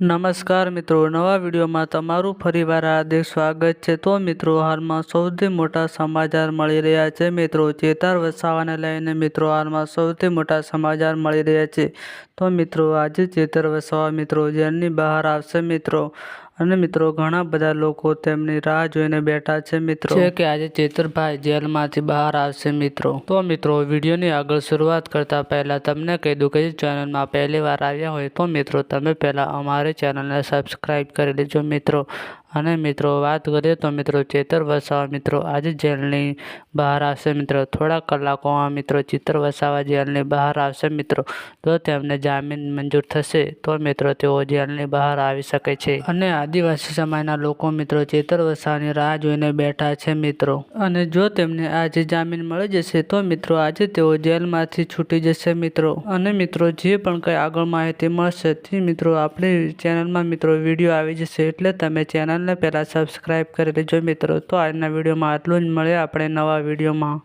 નમસ્કાર મિત્રો, નવા વિડીયોમાં તમારું ફરીવાર હાર્દિક સ્વાગત છે. તો મિત્રો, હાલમાં સૌથી મોટા સમાચાર મળી રહ્યા છે. મિત્રો, ચેતાર વસાવાને લઈને મિત્રો, હાલમાં સૌથી મોટા સમાચાર મળી રહ્યા છે. તો મિત્રો, આજે ચેતર વસાવા મિત્રો જેલની બહાર આવશે મિત્રો. અને મિત્રો, ઘણા બધા લોકો તેમની રાહ જોઈને બેઠા છે, મિત્રો. છે કે આજે ચેતરભાઈ જેલમાંથી બહાર આવશે, મિત્રો. તો મિત્રો, વિડીયોની આગળ શરૂઆત કરતા પહેલા તમને કહી દઉં કે ચેનલમાં પહેલી વાર આવ્યા હોય તો મિત્રો, તમે પહેલા અમારી ચેનલને સબસ્ક્રાઈબ કરી લેજો, મિત્રો. અને મિત્રો, વાત કરીએ તો મિત્રો ચેતર વસાવા, મિત્રો, આજે જેલની બહાર આવશે મિત્રો. થોડા કલાકોમાં મિત્રો ચિત્ર વસાવા જેલની બહાર આવશે મિત્રો. જો તેમને જામીન મંજૂર થશે. તો મિત્રો, તેઓ જેલની બહાર આવી શકે છે. અને આદિવાસી સમાજના લોકો મિત્રો ચેતર વસાવાની રાહ જોઈને બેઠા છે મિત્રો. અને જો તેમને આજે જામીન મળી જશે, તો મિત્રો આજે તેઓ જેલમાંથી છૂટી જશે મિત્રો. અને મિત્રો, જે પણ કંઈ આગળ માહિતી મળશે, તે મિત્રો આપણી ચેનલમાં મિત્રો વીડિયો આવી જશે. એટલે તમે ચેનલને પહેલાં સબસ્ક્રાઇબ કરી લેજો મિત્રો. તો આજના વિડીયોમાં આટલું જ. મળે આપણે નવા વિડીયોમાં.